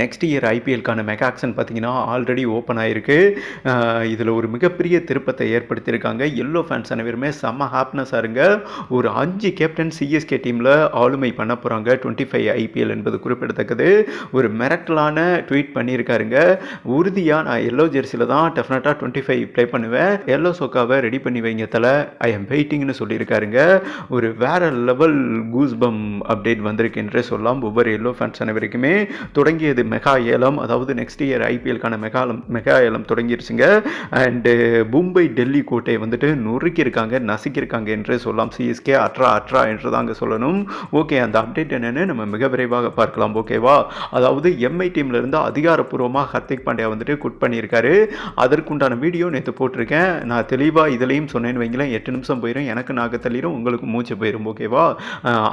Next year ஐபிஎல்க்கான mega auction பார்த்தீங்கன்னா already open ஆகிருக்கு இதில் ஒரு மிகப்பெரிய திருப்பத்தை ஏற்படுத்தியிருக்காங்க. எல்லோ ஃபேன்ஸ் அனைவருமே செம்ம ஹாப்பினஸாக இருங்க. ஒரு அஞ்சு கேப்டன் சிஎஸ்கே டீமில் ஆளுமை பண்ண போகிறாங்க டுவெண்ட்டி ஃபைவ் ஐபிஎல் என்பது குறிப்பிடத்தக்கது. ஒரு மிரட்டலான ட்வீட் பண்ணியிருக்காருங்க. உறுதியாக நான் எல்லோ ஜெர்சியில் தான் டெஃபினட்டாக டுவெண்ட்டி ஃபைவ் ப்ளே பண்ணுவேன். எல்லோ சோக்காவை ரெடி பண்ணி வைங்க தலை. ஐ எம் வெயிட்டிங்னு சொல்லியிருக்காருங்க. ஒரு வேற லெவல் கூஸ்பம் அப்டேட் வந்திருக்கு என்றே சொல்லலாம். ஒவ்வொரு எல்லோ ஃபேன்ஸ் அனைவருக்குமே. தொடங்கியது மெகா ஏலம் அதாவது நெக்ஸ்ட் இயர் ஐபிஎல்க்கான மெகாலம் மெகா ஏலம் தொடங்கிருச்சுங்க. அண்டு மும்பை டெல்லி கோட்டையை வந்துட்டு நொறுக்கியிருக்காங்க நசுக்கியிருக்காங்க என்று சொல்லலாம் சிஎஸ்கே அட்ரா அட்ரா என்று தாங்க சொல்லணும். ஓகே அந்த அப்டேட் என்னென்னு நம்ம மிக விரைவாக பார்க்கலாம். ஓகேவா அதாவது எம்ஐ டீம்லேருந்து அதிகாரப்பூர்வமாக ஹர்திக் பாண்டியா வந்துட்டு குட் பண்ணியிருக்காரு. அதற்குண்டான வீடியோ நேற்று போட்டிருக்கேன். நான் தெளிவாக இதுலேயும் சொன்னேன்னு வைங்களேன். எட்டு நிமிஷம் போயிடும் எனக்கு நாக தள்ளிடும் உங்களுக்கு மூச்சு போயிடும் ஓகேவா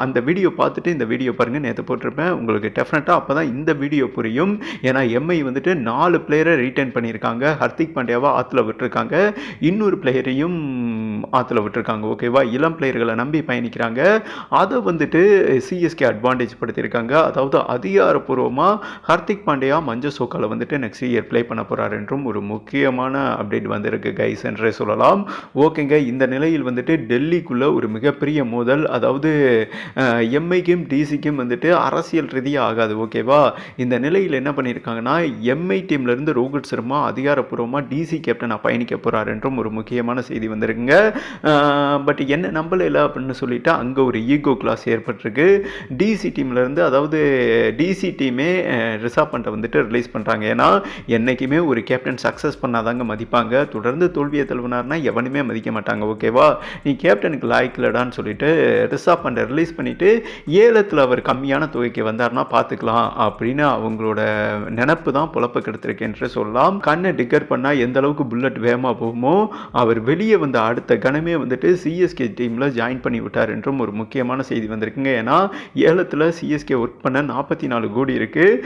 அந்த வீடியோ பார்த்துட்டு இந்த வீடியோ பாருங்கள் நேற்று போட்டிருப்பேன். உங்களுக்கு டெஃபினட்டாக அப்போ தான் இந்த வீடியோ புரியும். ஏன்னா எம்ஐ வந்துட்டு நாலு பிளேயரை ரீட்டைன் பண்ணியிருக்காங்க. ஹர்திக் பாண்டியாவை ஆற்றுல விட்டுருக்காங்க. இன்னொரு பிளேயரையும் ஆற்றுல விட்டுருக்காங்க ஓகேவா? இளம் பிளேயர்களை நம்பி பயணிக்கிறாங்க. அதை வந்துட்டு சிஎஸ்கே அட்வான்டேஜ் படுத்தியிருக்காங்க. அதாவது அதிகாரப்பூர்வமாக ஹர்திக் பாண்டியா மஞ்ச சோக்கால வந்துட்டு நெக்ஸ்ட் இயர் ப்ளே பண்ண போகிறார் என்றும் ஒரு முக்கியமான அப்டேட் வந்திருக்கு கைஸ் என்றே சொல்லலாம். ஓகேங்க இந்த நிலையில் வந்துட்டு டெல்லிக்குள்ளே ஒரு மிகப்பெரிய மோதல். அதாவது எம்ஐக்கும் டிசிக்கும் வந்துட்டு அரசியல் ரீதியாக ஆகாது ஓகேவா? இந்த நிலையில் என்ன பண்ணியிருக்காங்கன்னா எம்ஐ டீம்லேருந்து ரோஹித் சர்மா அதிகாரப்பூர்வமாக டிசி கேப்டனாக பயணிக்க போகிறார் என்றும் ஒரு முக்கியமான செய்தி வந்திருக்குங்க. பட் என்ன நம்பல அப்படின்னு சொல்லிட்டு அங்கே ஒரு ஈகோ கிளாஸ் ஏற்பட்டிருக்கு. டிசி டீம்லேருந்து அதாவது டிசி டீமே ரிசர்வ் பண்ணிட்ட வந்துட்டு ரிலீஸ் பண்ணுறாங்க ஏன்னா என்றைக்குமே ஒரு கேப்டன் சக்ஸஸ் பண்ணாதாங்க மதிப்பாங்க. தொடர்ந்து தோல்வியை தழுவினார்னா எவனுமே மதிக்க மாட்டாங்க ஓகேவா நீ கேப்டனுக்கு லாய்க்கலடான்னு சொல்லிட்டு ரிசர்வ் பண்ண ரிலீஸ் பண்ணிவிட்டு ஏலத்தில் அவர் கம்மியான தொகைக்கு வந்தார்னா பார்த்துக்கலாம் அப்படின்னு அவங்க அவங்களோட நினப்பு தான் புழப்ப கெடுத்திருக்கு என்று சொல்லலாம் கண்ணை டிக்கர் பண்ணால் எந்த அளவுக்கு புல்லட் வேகமாக போகுமோ அவர் வெளியே வந்த அடுத்த கணமே வந்துட்டு சிஎஸ்கே டீமில் ஜாயின் பண்ணி விட்டார் என்றும் ஒரு முக்கியமான செய்தி வந்திருக்குங்க. ஏன்னா ஏலத்தில் சிஎஸ்கே ஒர்க் பண்ண நாற்பத்தி நாலு கோடி இருக்குது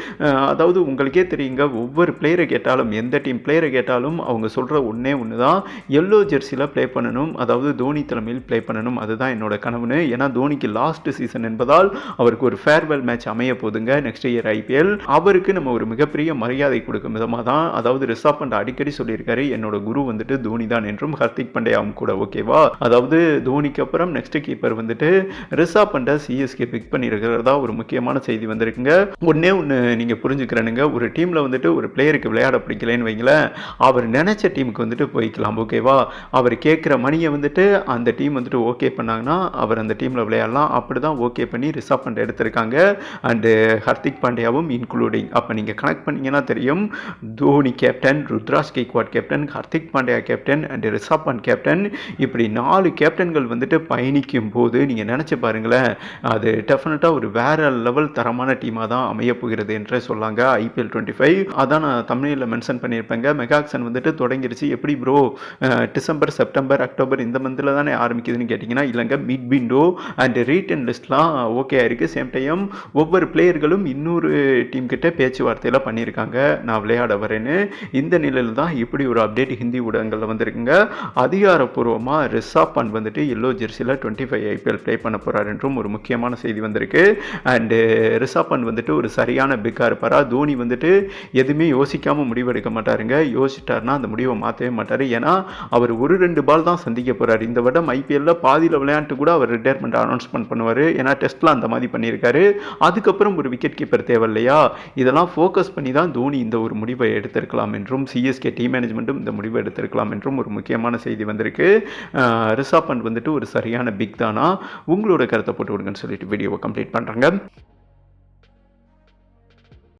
அதாவது உங்களுக்கே தெரியுங்க ஒவ்வொரு பிளேயரை கேட்டாலும் எந்த டீம் பிளேயரை கேட்டாலும் அவங்க சொல்கிற ஒன்றே ஒன்று தான் எல்லோ ஜெர்சியில் ப்ளே பண்ணணும் அதாவது தோனி தலைமையில் ப்ளே பண்ணணும் அதுதான் என்னோட கனவுன்னு. ஏன்னா தோனிக்கு லாஸ்ட் சீசன் என்பதால் அவருக்கு ஒரு ஃபேர்வெல் மேட்ச் அமைய போதுங்க. நெக்ஸ்ட் இயர் ஐபிஎல் அவருக்கு நம்ம ஒரு மிகப்பெரிய மரியாதை கொடுக்கும் விதமாக தான் அதாவது ரிஷப் பண்ட் அடிக்கடி சொல்லியிருக்காரு என்னோட குரு வந்துட்டு தோனி தான் என்றும் ஹர்திக் பாண்டியாவும் கூட ஓகேவா அதாவது தோனிக்கு அப்புறம் நெக்ஸ்ட் கீப்பர் வந்துட்டு ரிஷப் பண்டை சிஎஸ்கே பிக் பண்ணியிருக்கிறதா ஒரு முக்கியமான செய்தி வந்திருக்குங்க. ஒன்னே ஒன்று நீங்கள் புரிஞ்சுக்கிறேனுங்க ஒரு டீமில் வந்துட்டு ஒரு பிளேயருக்கு விளையாட பிடிக்கலன்னு வைங்களேன் அவர் நினைச்ச டீமுக்கு வந்துட்டு போய்க்கலாம் ஓகேவா அவர் கேட்குற மணியை வந்துட்டு அந்த டீம் வந்துட்டு ஓகே பண்ணாங்கன்னா அவர் அந்த டீமில் விளையாடலாம். அப்படி தான் ஓகே பண்ணி ரிஷப் பண்ண எடுத்திருக்காங்க. அண்டு ஹர்திக் பாண்டியாவும் இன்க்ளூடிங் அப்போ நீங்கள் கனெக்ட் பண்ணீங்கன்னா தெரியும். Dhoni captain Ruturaj Gaikwad captain Hardik Pandya captain and Rishabh Pant captain இப்படி நாலு கேப்டன்கள் வந்துட்டு பயணிக்கும் போது நீங்கள் நினச்சி பாருங்களேன் அது டெஃபினட்டாக ஒரு வேற லெவல் தரமான டீமாக தான் அமைய போகிறது என்றே சொல்லாங்க ஐபிஎல் டுவெண்ட்டி ஃபைவ் அதான் நான் தமிழில் மென்ஷன் பண்ணியிருப்பேங்க. மெகாக்சன் வந்துட்டு தொடங்கிருச்சு. எப்படி ப்ரோ டிசம்பர் செப்டம்பர் அக்டோபர் இந்த மந்தில் தானே ஆரம்பிக்குதுன்னு கேட்டிங்கன்னா இல்லைங்க மிட் விண்டோ அண்ட் ரீட்டன் லிஸ்ட்லாம் ஓகே ஆயிருக்கு சேம் டைம் ஒவ்வொரு பிளேயர்களும் இன்னொரு டீம் கிட்ட பேச்சுவார்த்தையில் பண்ணியிருக்காங்க. நான் விளையாட வரேன்னு. இந்த நிலையில் தான் இப்படி ஒரு அப்டேட் ஹிந்தி ஊடகங்களில் வந்திருக்குங்க. அதிகாரப்பூர்வமாக ரிஷப் பண்ட் வந்துட்டு எல்லோ ஜெர்சியில் டுவெண்ட்டி ஃபைவ் ஐபிஎல் ப்ளே பண்ண போகிறார் என்றும் ஒரு முக்கியமான செய்தி வந்திருக்கு. அண்டு ரிஷப் பண்ட் வந்துட்டு ஒரு சரியான பிக்காக இருப்பாரா? தோனி வந்துட்டு எதுவுமே யோசிக்காமல் முடிவெடுக்க மாட்டாருங்க. யோசிச்சிட்டாருன்னா அந்த முடிவை மாற்றவே மாட்டார். ஏன்னா அவர் ஒரு ரெண்டு பால் தான் சந்திக்க போகிறார் இந்த வருடம் ஐபிஎல்ல பாதியில் விளையாண்டு கூட அவர் ரிட்டையர்மெண்ட் அனௌன்ஸ்மெண்ட் பண்ணுவார். ஏன்னா டெஸ்ட்டில் அந்த மாதிரி பண்ணியிருக்காரு. அதுக்கப்புறம் ஒரு விக்கெட் கீப்பர் தேவை இல்லையா இதெல்லாம் ஃபோக்கஸ் பண்ணி தான் தோனி இந்த ஒரு முடிவை எடுத்திருக்கலாம் என்றும் சிஎஸ்கே டீம் மேனேஜ்மெண்ட்டும் இந்த முடிவை எடுத்திருக்கலாம் என்றும் ஒரு முக்கியமான செய்தி வந்திருக்கு. ரிசாப் பண்ட் வந்துட்டு ஒரு சரியான பிக் தானா? உங்களோட கருத்தை போட்டு விடுங்கன்னு சொல்லிட்டு வீடியோவை கம்ப்ளீட் பண்ணுறாங்க